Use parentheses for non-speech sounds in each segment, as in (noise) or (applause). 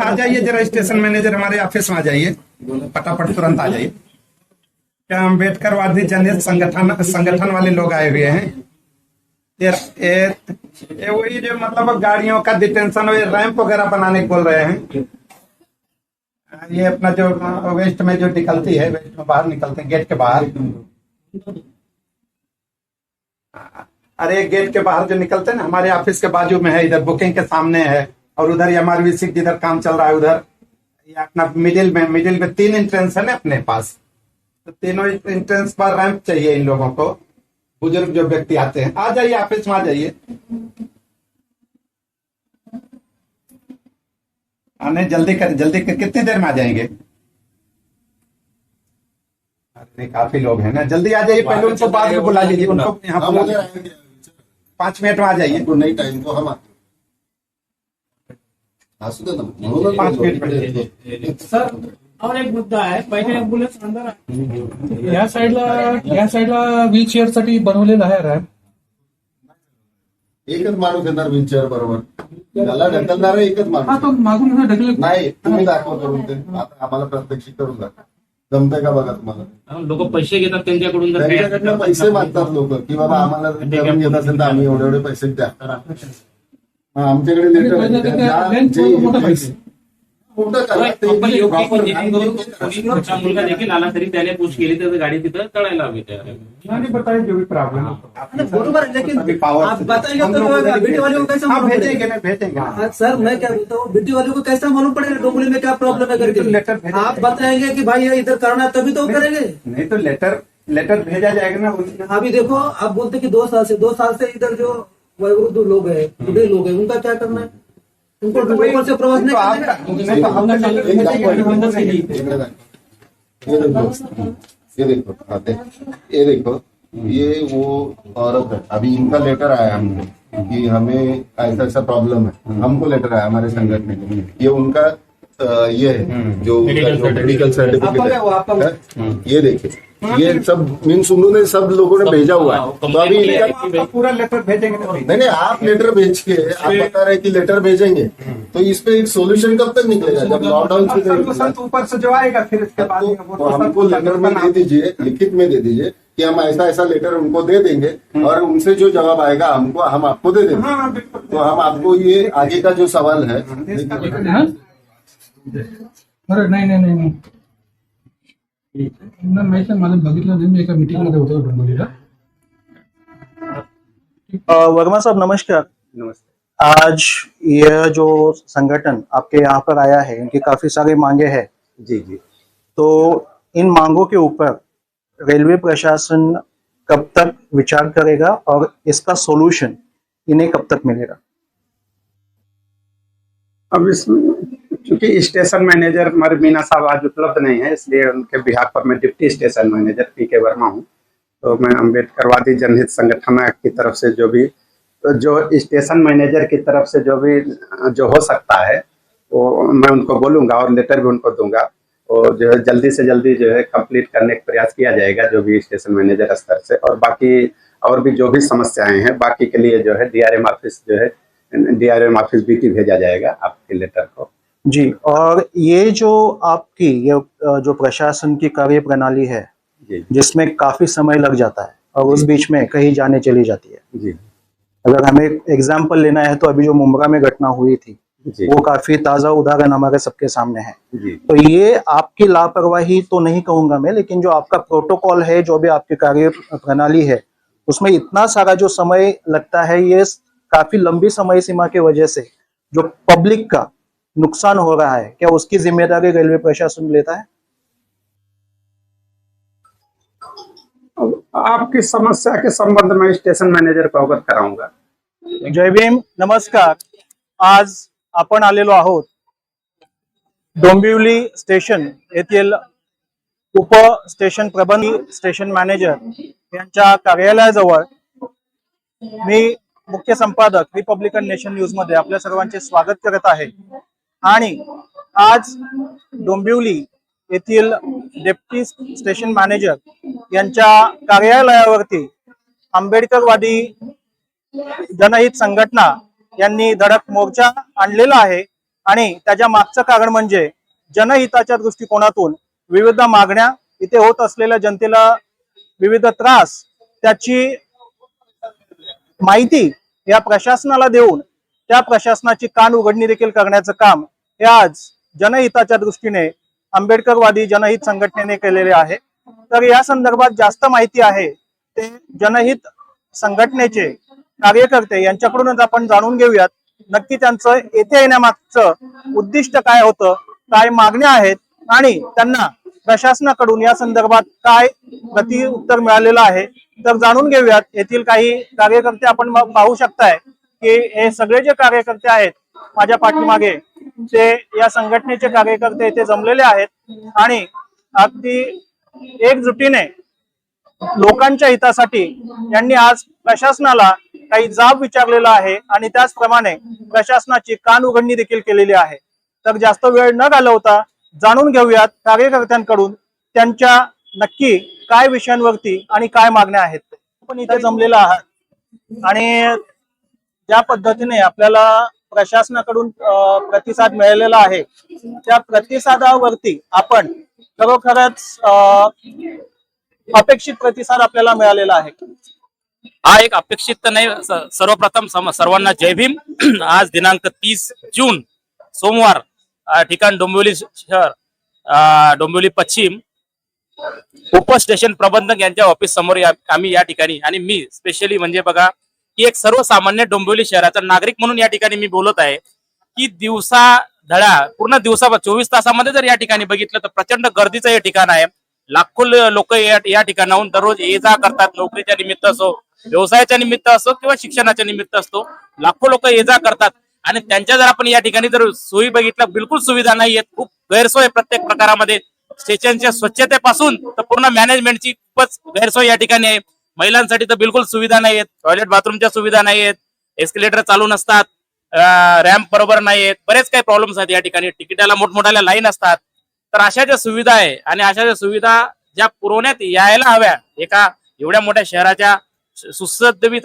आ जाइए जरा station manager, हमारे ऑफ़िस में आ जाइए। फटाफट तुरंत आ जाइए। क्या अंबेडकर वादी जनहित संगठन संगठन वाले लोग आए हुए हैं? ये ये वही जो मतलब गाड़ियों का डिटेंशन रैंप वगैरह बनाने बोल रहे हैं। ये अपना जो वेस्ट में जो निकलती है वेस्ट में बाहर निकलते हैं गेट के बाहर। अरे गेट के बाहर जो निकलते हैं ना हमारे ऑफ़िस के बाजू में है इधर बुकिंग के सामने है और उधर एमआरवी सिक्स जिधर काम चल रहा है उधर। ये अपना मिडिल में मिडिल में तीन एंट्रेंस है ना अपने पास। तो तीनों एंट्रेंस पर रैंप चाहिए इन लोगों को। बुज़ुर्ग जो व्यक्ति आते हैं आ जाइए ऑफ़िस में आ जाइए। आने जल्दी कर जल्दी कर कितनी देर में आ जाएँगे? अरे काफ़ी लोग हैं ना जल्दी आ जाइए पहले उनको बाद में बुला लीजिए उनको यहाँ बुला। आएँगे। पाँच मिनट में आ जाइए नहीं टाइम को हम आते असू दे ना म्हणूनच पाच. मिनिट सर और एक मुद्दा आहे. पहिले ऍम्ब्युलन्स अंदर. या साईडला या साईडला व्हीलचेअरसाठी बनवलेलं आहे रॅम्प एकच माणूस येणार व्हीलचेअर बरोबर. त्याला ढकलणार एकच हा माणूस मागून असं ढकलत नाही तुम्ही दाखवा करून ते. आता आम्हाला प्रत्यक्ष करून दाखवा. जमतंय का बघा तुम्हाला? लोक पैसे घेतात त्यांच्याकडून जर काही त्यांच्याकडनं पैसे मागतात लोक. की बाबा आम्हाला करून घेत असेल तर आम्ही एवढे एवढे पैसे द्या. मग आमच्याकडे लेटर rent देखील आला तरी त्याने पुश केली तर गाडी तिथं हवी बरोबर तो सर मैं क्या बोलता हूँ वीडियो वाले को कैसा मालूम पड़ेगा डोंगली में क्या प्रॉब्लम है तो लेटर आप बताएँगे कि भाई ये इधर करना है तभी तो करेंगे। नहीं तो लेटर लेटर भेजा जाएगा ना अभी देखो आप बोलते कि दो साल से दो साल से इधर जो वयोवृद्ध लोग है बूढ़े लोग हैं उनका क्या करना है? उनको तो वही- ऊपर से प्रवास नहीं तो करना आपका- है नहीं तो हमने लेटर एक भेजेंगे, दाखवा, हम लोग इकडे नहीं। दाखवा. ये देखो ये देखो हाँ, देख. ये देखो ये वो औरत है अभी इनका लेटर आया हमको कि हमें ऐसा ऐसा प्रॉब्लम है हमको लेटर आया हमारे संगठन में ये उनका अ, ये है जो मेडिकल सर्टिफिकेट है ये देखिए ये सब मीन्स उन्होंने सब लोगों ने भेजा हुआ है। तो अभी पूरा लेटर भेजेंगे तो नहीं नहीं आप लेटर भेज के आप बता रहे हैं कि लेटर भेजेंगे। तो इस पे एक सोल्यूशन कब तक निकलेगा? जब लॉकडाउन से ऊपर से जो आएगा फिर इसके बाद तो, वो तो तो हमको लेटर में दे दीजिए लिखित में दे दीजिए कि हम ऐसा ऐसा लेटर उनको दे देंगे और उनसे जो जवाब आएगा हमको हम आपको दे देंगे। हाँ तो हम आपको ये आगे का जो सवाल है हा? अरे नाही नाही नाही नाही। त्यांना माहित नाही मला बघितलं नाही मी एका मीटिंग मध्ये होतो डोंबिवलीला वर्मा साहब नमस्कार। नमस्ते। आज यह जो संगठन आपके यहाँ पर आया है इनकी काफ़ी सारी मांगे हैं। जी जी। तो इन मांगों के ऊपर रेलवे प्रशासन कब तक विचार करेगा और इसका सॉल्यूशन इन्हें कब तक मिलेगा? अब इसमें चूँकि स्टेशन मैनेजर हमारे मीना साहब आज उपलब्ध नहीं है, इसलिए उनके बिहार पर मैं deputy station manager P K Verma हूँ। तो मैं अम्बेडकरवादी जनहित संगठन की तरफ़ से जो भी तो जो स्टेशन मैनेजर की तरफ़ से जो भी, जो हो सकता है, वो मैं उनको बोलूँगा और लेटर भी उनको दूँगा। और जो है जल्दी से जल्दी जो है कंप्लीट करने का प्रयास किया जाएगा जो भी स्टेशन मैनेजर स्तर से। और बाकी और भी जो भी समस्याएँ हैं, बाकी के लिए जो है डीआरएम ऑफ़िस जो है डीआरएम ऑफ़िस बीटी भेजा जाएगा आपके लेटर को। जी और ये जो आपकी ये जो प्रशासन की कार्य प्रणाली है जिसमें काफ़ी समय लग जाता है और उस बीच में कहीं जाने चली जाती है। जी। अगर हमें एग्ज़ाम्पल लेना है तो अभी जो मुमरा में घटना हुई थी जी। वो काफ़ी ताज़ा उदाहरण हमारे सबके सामने है। जी। तो ये आपकी लापरवाही तो नहीं कहूँगा मैं लेकिन जो आपका प्रोटोकॉल है जो भी आपकी कार्य प्रणाली है उसमें इतना सारा जो समय लगता है ये काफ़ी लंबी समय सीमा की वजह से जो पब्लिक का नुकसान हो रहा है। क्या उसकी जिम्मेदारी रेलवे प्रशासन लेता है? आपकी समस्या के संबंध में स्टेशन मैनेजर को अवगत कराऊंगा। जय भीम नमस्कार। आज आपण आलेलो आहोत डोंबिवली स्टेशन येथील उप स्टेशन प्रबंध स्टेशन मॅनेजर यांच्या कार्यालयाजवळ मी मुख्य संपादक रिपब्लिकन नेशन न्यूजमध्ये आपल्या सर्वांचे स्वागत करत आहे. आणि आज डोंबिवली येथील डेप्टी स्टेशन मॅनेजर यांच्या कार्यालयावरती आंबेडकरवादी जनहित संघटना यांनी धडक मोर्चा आणलेला आहे आणि त्याच्या मागचं कारण म्हणजे जनहिताच्या दृष्टिकोनातून विविध मागण्या इथे होत असलेल्या जनतेला विविध त्रास त्याची माहिती या प्रशासनाला देऊन त्या प्रशासनाची कान उघडणी देखील करण्याचं काम हे आज जनहिताच्या दृष्टीने आंबेडकरवादी जनहित संघटनेने केलेले आहे. तर या संदर्भात जास्त माहिती आहे ते जनहित संघटनेचे कार्यकर्ते यांच्याकडूनच आपण जाणून घेऊयात. नक्की त्यांचं येथे येण्यामागचं उद्दिष्ट काय होतं काय मागण्या आहेत आणि त्यांना प्रशासनाकडून या संदर्भात काय प्रति उत्तर मिळालेलं आहे तर जाणून घेऊयात. येथील काही कार्यकर्ते आपण पाहू शकताय की हे सगळे जे कार्यकर्ते आहेत माझ्या पाठीमागे ते या संघटनेचे कार्यकर्ते इथे जमलेले आहेत आणि अगदी एकजुटीने लोकांच्या हितासाठी यांनी आज प्रशासनाला काही जाब विचारलेला आहे आणि त्याचप्रमाणे प्रशासनाची कान उघडणी देखील केलेली आहे. तर जास्त वेळ न घालवता जाणून घेऊयात कार्यकर्त्यांकडून त्यांच्या नक्की काय विषयांवरती आणि काय मागण्या आहेत. आपण इथे जमलेला आहात. आणि ज्या पद्धतीने आपल्याला प्रशासनाकडून प्रतिसाद मिळालेला आहे. त्या प्रतिसादावरती आपण खरोखरच अपेक्षित प्रतिसाद आपल्याला मिळालेला आहे. हा एक अपेक्षित तर नाही सर्वप्रथम सर्वांना जय भीम. (clears throat) आज दिनांक तीस जून सोमवार ठिकाण डोंबिवली शहर डोंबिवली पश्चिम. उप स्टेशन प्रबंधक यांच्या ऑफिस समोर आम्ही या ठिकाणी आणि मी स्पेशली म्हणजे बघा की एक सर्वसामान्य डोंबिवली शहराचा नागरिक म्हणून या ठिकाणी मी बोलत आहे की दिवसा धडा पूर्ण दिवसा चोवीस तासामध्ये जर या ठिकाणी बघितलं तर प्रचंड गर्दीचं हे ठिकाण आहे. लाखो लोक या या ठिकाणाहून दररोज ये जा करतात नोकरीच्या निमित्त असो व्यवसायाच्या निमित्त असो किंवा शिक्षणाच्या निमित्त असतो लाखो लोक ये जा करतात. आणि त्यांच्या जर आपण या ठिकाणी जर सोयी बघितल्या बिलकुल सुविधा नाही आहेत खूप गैरसोय प्रत्येक प्रकारामध्ये. स्टेशनच्या स्वच्छतेपासून तर पूर्ण मॅनेजमेंटची खूपच गैरसोय या ठिकाणी आहे. महिलांसाठी तर बिलकुल सुविधा नाही आहेत टॉयलेट बाथरूमच्या सुविधा नाही आहेत एस्केलेटर चालू नसतात. रॅम्प बरोबर नाही आहेत बरेच काही प्रॉब्लेम्स आहेत या ठिकाणी. तिकिटाला मोठमोठ्या लाईन असतात. तर अशा ज्या सुविधा आहे आणि अशा ज्या सुविधा ज्या पुरवण्यात यायला हव्या एका एवढ्या मोठ्या शहराच्या सु-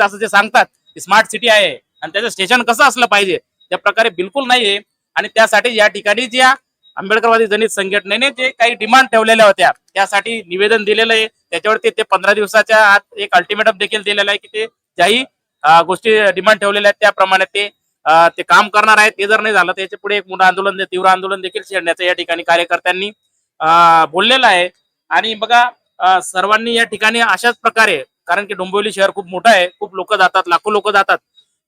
असं जे सांगतात स्मार्ट सिटी आहे. आणि त्याचं स्टेशन कसं असलं पाहिजे त्या प्रकारे बिलकुल नाहीये. आणि त्यासाठी या ठिकाणी ज्या आंबेडकरवादी जनित संघटनेने जे काही डिमांड ठेवलेल्या होत्या त्यासाठी निवेदन दिलेलं आहे. त्याच्यावरती ते पंधरा दिवसाच्या आत एक अल्टिमेटम देखील दिलेलं आहे की ते ज्याही गोष्टी डिमांड ठेवलेल्या आहेत त्याप्रमाणे ते ते काम करणार आहेत. ते जर नाही झालं त्याच्या पुढे एक मोठं आंदोलन तीव्र आंदोलन देखील छेडण्याचं या ठिकाणी कार्यकर्त्यांनी बोललेलं आहे. आणि बघा सर्वांनी या ठिकाणी अशाच प्रकारे कारण की डोंबिवली शहर खूप मोठं आहे खूप लोक जातात लाखो लोक जातात.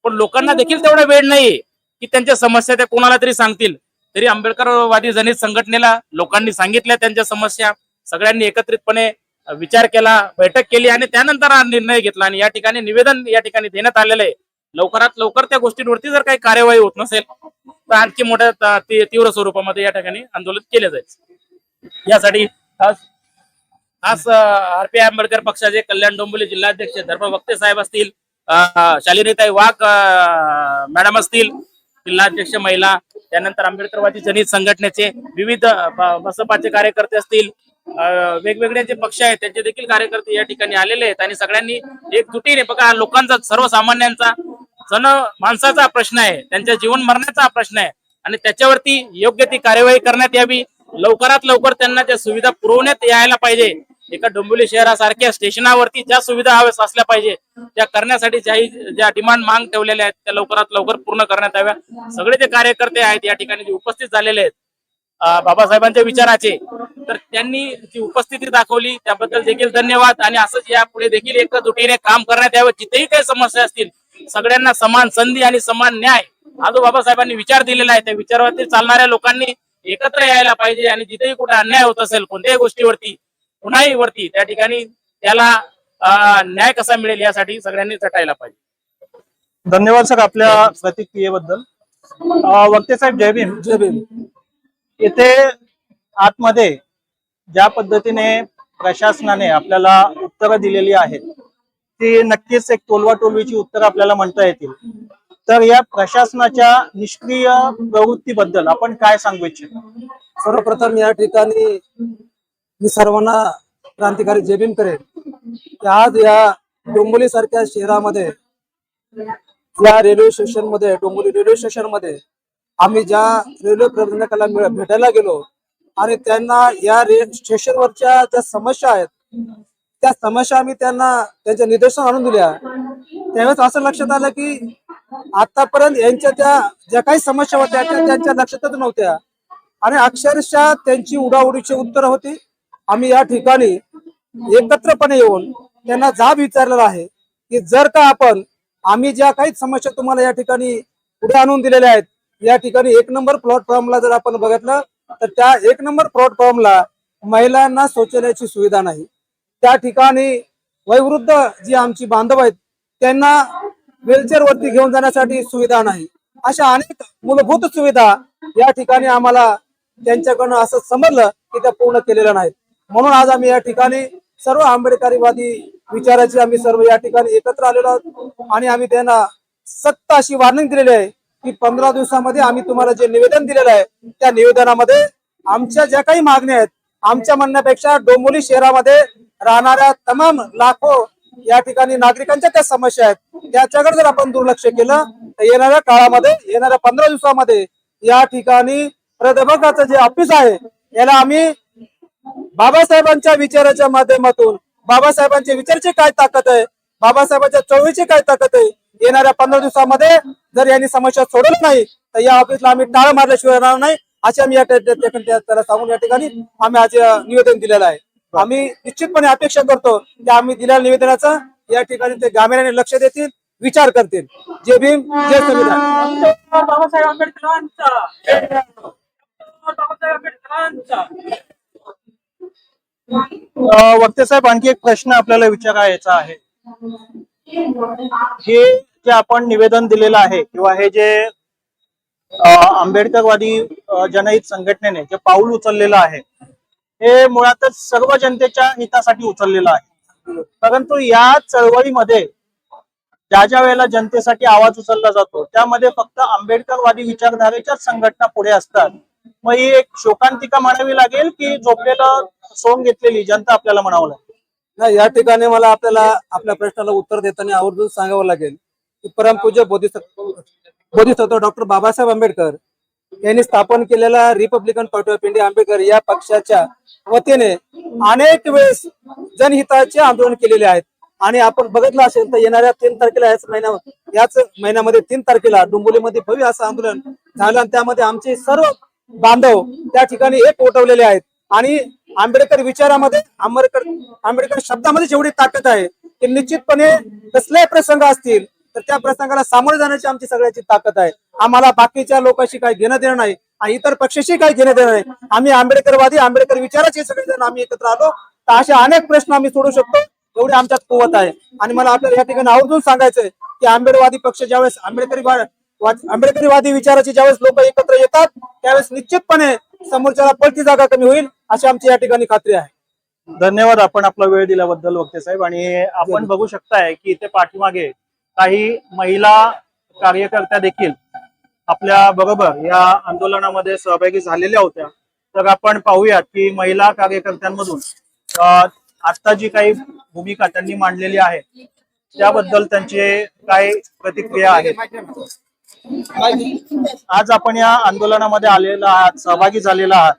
पण लोकांना देखील तेवढा वेळ नाहीये की त्यांच्या समस्या त्या कोणाला तरी सांगतील. तरी आंबेडकरवादी जनित संघटनेला लोकांनी सांगितल्या त्यांच्या समस्या सगळ्यांनी एकत्रितपणे विचार केला बैठक केली आणि त्यानंतर हा निर्णय घेतला. आणि या ठिकाणी निवेदन या ठिकाणी देण्यात आलेलं आहे. लवकरात लवकर त्या गोष्टींवरती जर काही कार्यवाही होत नसेल तर आणखी मोठ्या तीव्र स्वरूपामध्ये या ठिकाणी आंदोलन केले जाईल. यासाठी खास खास आर आंबेडकर पक्षाचे कल्याण डोंबिवली जिल्हाध्यक्ष धर्म वक्ते साहेब असतील शालिनीताई वाघ मॅडम असतील जिल्हाध्यक्ष महिला त्यानंतर आंबेडकरवादी जनित संघटनेचे विविध बसपाचे कार्यकर्ते असतील. वेगवेगळे जे पक्ष आहेत त्यांचे देखील कार्यकर्ते या ठिकाणी आलेले आहेत. आणि सगळ्यांनी एकजुटीने बघा लोकांचा सर्वसामान्यांचा जन माणसाचा प्रश्न आहे. त्यांच्या जीवन मरण्याचा प्रश्न आहे. आणि त्याच्यावरती योग्य ती कार्यवाही करण्यात यावी. लवकरात लवकर त्यांना त्या सुविधा पुरवण्यात यायला पाहिजे. एका डोंबिवली शहरासारख्या स्टेशनावरती ज्या सुविधा हव्या असल्या पाहिजे त्या करण्यासाठी ज्याही ज्या डिमांड मांग ठेवलेल्या आहेत त्या लवकरात लवकर पूर्ण करण्यात याव्या. सगळे जे कार्यकर्ते आहेत या ठिकाणी जे उपस्थित झालेले आहेत बाबासाहेबांच्या विचाराचे तर त्यांनी जी उपस्थिती दाखवली त्याबद्दल देखील धन्यवाद. आणि असंच यापुढे देखील एकजुटीने काम करण्यात यावं. जिथेही काही समस्या असतील सगळ्यांना समान संधी आणि समान न्याय हा जो बाबासाहेबांनी विचार दिलेला आहे. त्या विचारावरती चालणाऱ्या लोकांनी एकत्र यायला पाहिजे. आणि जिथेही कुठे अन्याय होत असेल कोणत्याही गोष्टीवरती कुणाही वरती त्या ठिकाणी त्याला न्याय कसा मिळेल यासाठी सगळ्यांनी झटायला पाहिजे. धन्यवाद सर आपल्या प्रतिक्रियेबद्दल. वक्ते साहेब जय भीम. जय भीम. येथे आतमध्ये ज्या पद्धतीने प्रशासनाने आपल्याला उत्तरं दिलेली आहेत ती नक्कीच एक टोलवाटोलवीची उत्तरं आपल्याला म्हणता येतील. तर या प्रशासनाच्या निष्क्रिय प्रवृत्तीबद्दल आपण काय सांगू इच्छितो? सर्वप्रथम या ठिकाणी मी सर्वांना क्रांतिकारी जेबीम भीम करेन. की आज या डोंबोली सारख्या शहरामध्ये या रेल्वे स्टेशनमध्ये डोंबोली रेल्वे स्टेशनमध्ये आम्ही ज्या रेल्वे प्रबंधकाला भेटायला गेलो आणि त्यांना या स्टेशनवरच्या ज्या समस्या आहेत त्या समस्या आम्ही त्यांना त्यांच्या निदर्शन आणून दिल्या. त्यावेळेस असं लक्षात आलं की आतापर्यंत यांच्या त्या ज्या काही समस्या होत्या त्या त्यांच्या लक्षातच नव्हत्या. आणि अक्षरशः त्यांची उडाउडीची उत्तर होती. आम्ही या ठिकाणी एकत्रपणे येऊन त्यांना जाब विचारलेला आहे की जर का आपण आम्ही ज्या काही समस्या तुम्हाला या ठिकाणी पुढे आणून दिलेल्या आहेत या ठिकाणी एक नंबर प्लॅटफॉर्मला जर आपण बघितलं तर त्या एक नंबर प्लॅटफॉर्मला महिलांना शौचालयाची सुविधा नाही. त्या ठिकाणी वयवृद्ध जी आमची बांधव आहेत त्यांना व्हीलचेअर वरती घेऊन जाण्यासाठी सुविधा नाही. अशा अनेक मूलभूत सुविधा या ठिकाणी आम्हाला त्यांच्याकडनं असं समजलं की त्या पूर्ण केलेल्या नाहीत. म्हणून आज आम्ही या ठिकाणी सर्व आंबेडकरीवादी विचाराचे आम्ही सर्व या ठिकाणी एकत्र आलेलो आहोत. आणि आम्ही त्यांना सक्त अशी वॉर्निंग दिलेली आहे की पंधरा दिवसामध्ये आम्ही तुम्हाला जे निवेदन दिलेलं आहे त्या निवेदनामध्ये आमच्या ज्या काही मागण्या आहेत आमच्या म्हणण्यापेक्षा डोंबोली शहरामध्ये राहणाऱ्या तमाम लाखो या ठिकाणी नागरिकांच्या त्या समस्या आहेत त्याच्याकडे जर आपण दुर्लक्ष केलं तर येणाऱ्या काळामध्ये येणाऱ्या पंधरा दिवसामध्ये या ठिकाणी प्रबंधकाचं जे ऑफिस आहे याला आम्ही बाबासाहेबांच्या विचाराच्या माध्यमातून बाबासाहेबांच्या विचाराची काय ताकद आहे? बाबासाहेबांच्या चळवळीची काय ताकद आहे? येणाऱ्या पंधरा दिवसामध्ये जर यांनी समस्या सोडवली नाही तर या ऑफिसला आम्ही टाळ मारल्याशिवाय राहणार नाही असे आम्ही या त्या- त्या- त्या- त्या- त्याला सांगून या ठिकाणी आम्ही आज निवेदन दिलेलं आहे. आम्ही निश्चितपणे अपेक्षा करतो की आम्ही दिलेल्या निवेदनाचा या ठिकाणी ते गांभीर्याने लक्ष देतील विचार करतील. जय भीम जय संविधान. बाबासाहेब आंबेडकरांचा. बाबासाहेब आंबेडकरांचा. वक्ते साहेब आणखी एक प्रश्न आपल्याला विचारायचा आहे. हे जे आपण निवेदन दिलेलं आहे किंवा हे जे आंबेडकरवादी जनहित संघटनेने जे पाऊल उचललेलं आहे हे मुळातच सर्व जनतेच्या हितासाठी उचललेलं आहे. परंतु या चळवळीमध्ये ज्या ज्या वेळेला जनतेसाठी आवाज उचलला जातो त्यामध्ये फक्त आंबेडकरवादी विचारधारेच्याच संघटना पुढे असतात. मग ही एक शोकांतिका म्हणावी लागेल की झोपलेलं सोंग घेतलेली जनता आपल्याला म्हणावं लागेल? नाही या ठिकाणी मला आपल्याला आपल्या प्रश्नाला उत्तर देताना आवर्जून सांगावं लागेल की परमपूज्य बोधिसत्व बोधिसत्व डॉक्टर बाबासाहेब आंबेडकर यांनी स्थापन केलेल्या Republican Party of India Ambedkar या पक्षाच्या वतीने अनेक वेळेस जनहिताचे आंदोलन केलेले आहेत. आणि आपण बघितलं असेल तर येणाऱ्या तीन तारखेला याच महिन्या याच महिन्यामध्ये तीन तारखेला डोंबोलीमध्ये भव्य असं आंदोलन झालं आणि त्यामध्ये आमचे सर्व बांधव त्या ठिकाणी एक उठवलेले आहेत. आणि आंबेडकर विचारामध्ये आंबेडकर आंबेडकर शब्दामध्ये जेवढी ताकद आहे ते निश्चितपणे कसलेही प्रसंग असतील तर त्या प्रसंगाला सामोरे जाण्याची आमची सगळ्याची ताकद आहे. आम्हाला बाकीच्या लोकांशी काही घेणं देणं नाही आणि इतर पक्षाशी काही घेणं देणं नाही. आम्ही आंबेडकरवादी आंबेडकर विचाराचे सगळेजण आम्ही एकत्र आलो. तर असे अनेक प्रश्न आम्ही सोडू शकतो एवढी आमच्यात कुवत आहे. आणि मला आपल्याला या ठिकाणी आवर्जून सांगायचंय की आंबेडवादी पक्ष ज्यावेळेस आंबेडकरी आंबेडकरीवादी विचाराचे ज्यावेळेस लोक एकत्र येतात त्यावेळेस निश्चितपणे समोरच्याला पलटी जागा कमी होईल अशी आमची या ठिकाणी खात्री आहे. धन्यवाद आपण आपला वेळ दिल्याबद्दल वक्ते साहेब. आणि आपण बघू शकताय की इथे पाठीमागे काही महिला कार्यकर्त्या देखील आपल्या बरोबर या आंदोलनामध्ये सहभागी झालेल्या होत्या. तर आपण पाहूयात की महिला कार्यकर्त्यांमधून आता जी काही भूमिका त्यांनी मांडलेली आहे त्याबद्दल त्यांचे काय प्रतिक्रिया आहेत? आज आपण या आंदोलनामध्ये आलेला आहात सहभागी झालेला आहात.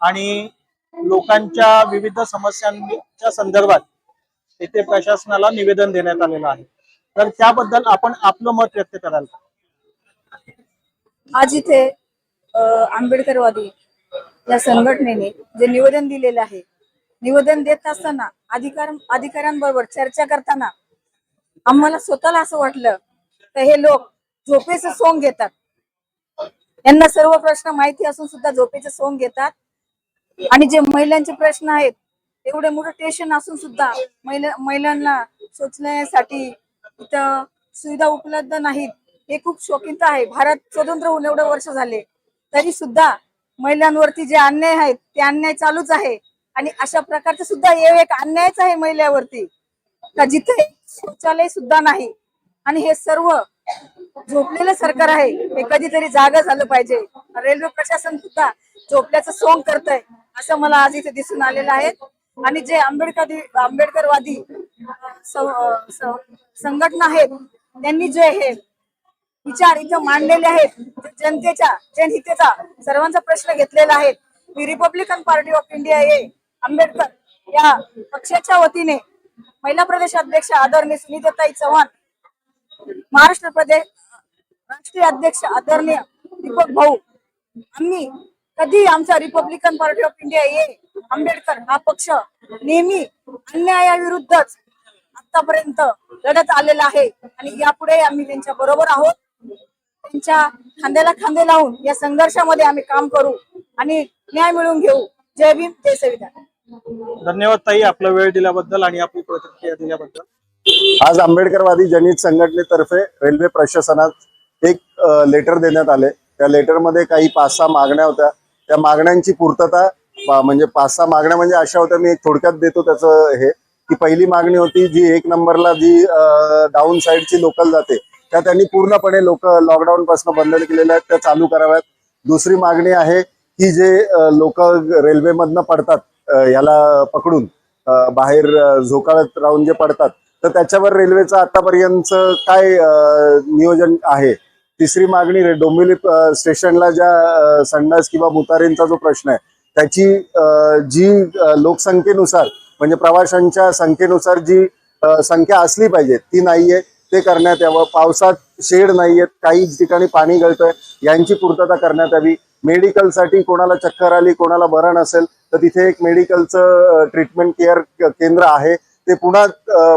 आणि लोकांच्या विविध समस्यांच्या संदर्भात येथे प्रशासनाला निवेदन देण्यात आलेलं आहे. तर त्याबद्दल आपण आपलं मत व्यक्त कराल आज इथे आंबेडकरवादी या संघटनेने जे निवेदन दिलेलं आहे निवेदन देत असताना अधिकार अधिकाऱ्यांबरोबर चर्चा करताना आम्हाला स्वतःला असं वाटलं तर हे लोक झोपेचं सोंग घेतात. यांना सर्व प्रश्न माहिती असून सुद्धा झोपेचं सोंग घेतात. आणि जे महिलांचे प्रश्न आहेत एवढे मोठं टेन्शन असून सुद्धा महिला महिलांना शोचण्यासाठी इथं सुविधा उपलब्ध नाहीत. हे खूप शोकिंत आहे. भारत स्वतंत्र होऊन एवढे वर्ष झाले. तरी सुद्धा महिलांवरती जे अन्याय आहेत ते अन्याय चालूच आहे. आणि अशा प्रकारचे सुद्धा हे एक अन्यायच आहे महिलावरती. का जिथे शौचालय सुद्धा नाही. आणि हे सर्व झोपलेलं सरकार आहे. हे कधीतरी जागा झालं पाहिजे. रेल्वे प्रशासन सुद्धा झोपल्याचं सोंग करत आहे असं मला आज इथे दिसून आलेलं आहे. आणि जे आंबेडकर आंबेडकरवादी संघटना आहेत त्यांनी जे हे विचार इथं मांडलेले आहेत जनतेच्या जनहितेचा सर्वांचा प्रश्न घेतलेला आहे. मी रिपब्लिकन पार्टी ऑफ इंडिया हे आंबेडकर या पक्षाच्या वतीने महिला प्रदेशाध्यक्ष आदरणीय सुनीताताई चव्हाण महाराष्ट्र प्रदेश राष्ट्रीय अध्यक्ष आदरणीय दीपक भाऊ आम्ही कधी आमचा रिपब्लिकन पार्टी ऑफ इंडिया हे आंबेडकर हा पक्ष नेहमी अन्यायाविरुद्धच आतापर्यंत लढत आलेला आहे आणि यापुढे आम्ही त्यांच्या बरोबर आहोत. त्यांच्या खांद्याला खांदे लावून या संघर्षामध्ये आम्ही काम करू आणि न्याय मिळवून घेऊ. जय भीम जय संविधान. धन्यवाद ताई आपला वेळ दिल्याबद्दल आणि आपली प्रतिक्रिया दिल्याबद्दल. आज आंबेडकरवादी जनित संघटनेतर्फे रेल्वे प्रशासनात एक लेटर देण्यात आले. त्या लेटरमध्ये काही पाच सहा मागण्या होत्या. त्या मागण्यांची पूर्तता म्हणजे पाच सहा मागण्या म्हणजे अशा होत्या. मी एक थोडक्यात देतो त्याचं हे की पहिली मागणी होती जी एक नंबरला जी डाऊन साईडची लोकल जाते त्या त्यांनी पूर्णपणे लोक लॉकडाऊन पासून बंद केलेल्या आहेत त्या चालू कराव्यात. दुसरी मागणी आहे की जे लोक रेल्वेमधनं पडतात याला पकडून बाहेर झोकाळत राहून जे पडतात तर त्याच्यावर रेल्वेचं आतापर्यंत काय नियोजन आहे? तिसरी मागणी रे- डोंबिवली स्टेशनला ज्या संडास किंवा मुतारींचा जो प्रश्न आहे त्याची जी लोकसंख्येनुसार म्हणजे प्रवाशांच्या संख्येनुसार जी संख्या असली पाहिजे ती नाहीये ते करण्यात यावं. पावसात शेड नाहीयेत काही ठिकाणी पाणी गळतंय यांची पूर्तता करण्यात यावी. मेडिकलसाठी कोणाला चक्कर आली कोणाला बरं नसेल तर तिथे एक मेडिकलचं ट्रीटमेंट केअर केंद्र आहे. ते पुन्हा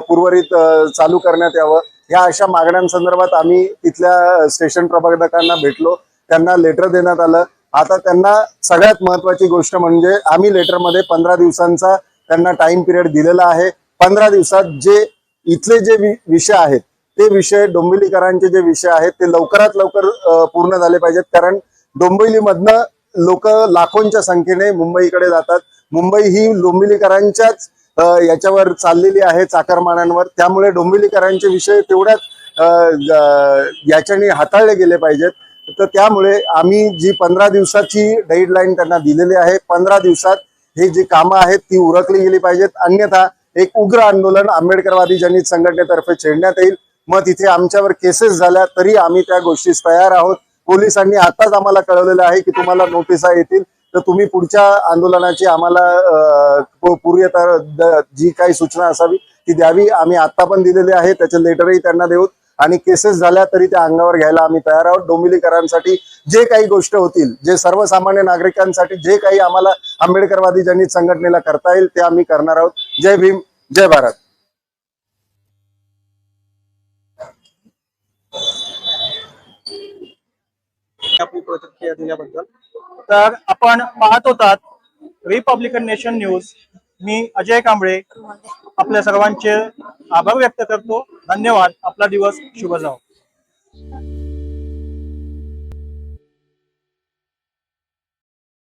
पूर्वरित चालू करण्यात यावं. ह्या अशा मागण्यांसंदर्भात आम्ही तिथल्या स्टेशन प्रबंधकांना भेटलो. त्यांना लेटर देण्यात आलं. आता त्यांना सगळ्यात महत्वाची गोष्ट म्हणजे आम्ही लेटरमध्ये पंधरा दिवसांचा त्यांना टाइम पिरियड दिलेला आहे. पंधरा दिवसात जे इथले जे विषय आहेत ते विषय डोंबिवलीकरांचे जे विषय आहेत ते लवकरात लवकर पूर्ण झाले पाहिजेत. कारण डोंबिवलीमधनं लोक लाखोंच्या संख्येने मुंबईकडे जातात. मुंबई ही डोंबिवलीकरांच्याच याच्यावर चाललेली आहे चाकरमानांवर त्यामुळे डोंबिवलीकरांचे विषय तेवढ्याच याच्याने हाताळले गेले पाहिजेत. तर त्यामुळे आम्ही जी पंधरा दिवसाची डेडलाईन त्यांना दिलेली आहे पंधरा दिवसात हे जी कामं आहेत ती उरकली गेली पाहिजेत. अन्यथा एक उग्र आंदोलन आंबेडकरवादी जनित संघटनेतर्फे छेडण्यात येईल. मग तिथे आमच्यावर केसेस झाल्या तरी आम्ही त्या गोष्टीस तयार आहोत. पोलिसांनी आताच आम्हाला कळवलेलं आहे की तुम्हाला नोटिसा येतील. तर तुम्ही पुढच्या आंदोलनाची आम्हाला पूर्वतर जी काही सूचना असावी ती द्यावी. आम्ही आता पण दिलेली आहे त्याचे लेटरही त्यांना देऊ. आणि केसेस झाल्या तरी त्या अंगावर घ्यायला आम्ही तयार आहोत. डोंबिलीकरांसाठी जे काही गोष्ट होतील जे सर्वसामान्य नागरिकांसाठी जे काही आम्हाला आंबेडकरवादी जनित संघटनेला करता येईल ते आम्ही करणार आहोत. जय भीम जय भारत. प्रतिक्रिया दिल्याबद्दल. तर आपण पाहत होतात रिपब्लिकन नेशन न्यूज मी अजय कांबळे आपल्या सर्वांचे आभार व्यक्त करतो. धन्यवाद. आपला दिवस शुभ जाओ